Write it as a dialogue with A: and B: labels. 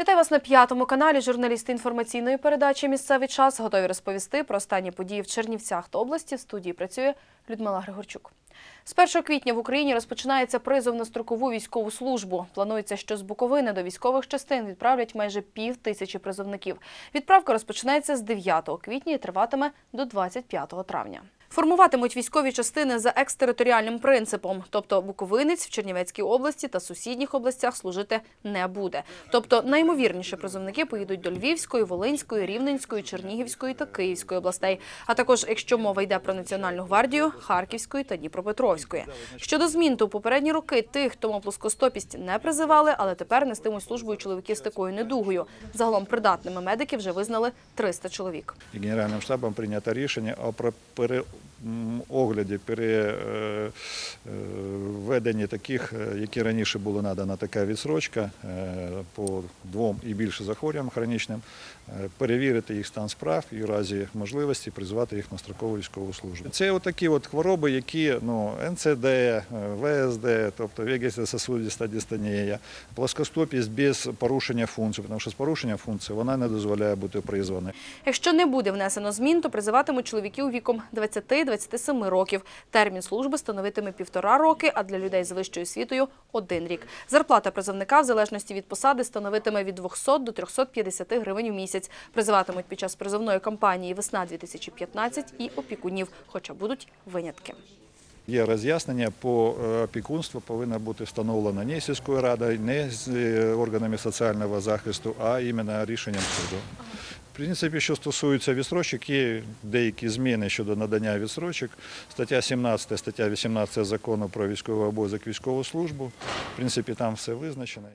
A: Вітаю вас на п'ятому каналі. Журналісти інформаційної передачі Місцевий час готові розповісти про останні події в Чернівцях та області. В студії працює Людмила Григорчук. З 1 квітня в Україні розпочинається призов на строкову військову службу. Планується, що з Буковини до військових частин відправлять майже пів тисячі призовників. Відправка розпочинається з 9 квітня і триватиме до 25 травня. Формуватимуть військові частини за екстериторіальним принципом, тобто буковинець в Чернівецькій області та сусідніх областях служити не буде. Тобто наймовірніше призовники поїдуть до Львівської, Волинської, Рівненської, Чернігівської та Київської областей. А також, якщо мова йде про Національну гвардію, Харківської та Дніпропетровської. Щодо змін, то попередні роки тих, хто плоскостопість, не призивали, але тепер нестимуть службу чоловіки з такою недугою. Загалом придатними медики вже визнали 300 чоловік.
B: Генеральним штабом прийнято рішення про переогляді, переведенні таких, е, які раніше було надана така відсрочка е, по двом і більше захворюванням хронічним, е, перевірити їх стан справ і в разі можливості призвати їх на строкову військову службу. Це отакі от хвороби, які ну, НЦД, ВСД, тобто вегетососудиста дистонія, плоскостопість без порушення функцій, тому що з порушенням функцій вона не дозволяє бути призваною.
A: Якщо не буде внесено змін, то призиватимуть чоловіків віком 20-27 років. Термін служби становитиме півтора роки, а для людей з вищою освітою – один рік. Зарплата призовника в залежності від посади становитиме від 200 до 350 гривень у місяць. Призиватимуть під час призовної кампанії «Весна-2015» і опікунів, хоча будуть винятки.
B: Є роз'яснення по е, опікунству повинна бути встановлена не сільською радою, не з е, органами соціального захисту, а іменно рішенням суду. Принципі, що стосується відстрочок, є деякі зміни щодо надання відстрочок. Стаття 17, стаття 18 закону про військовий обов'язок військову службу. В принципі, там все визначено.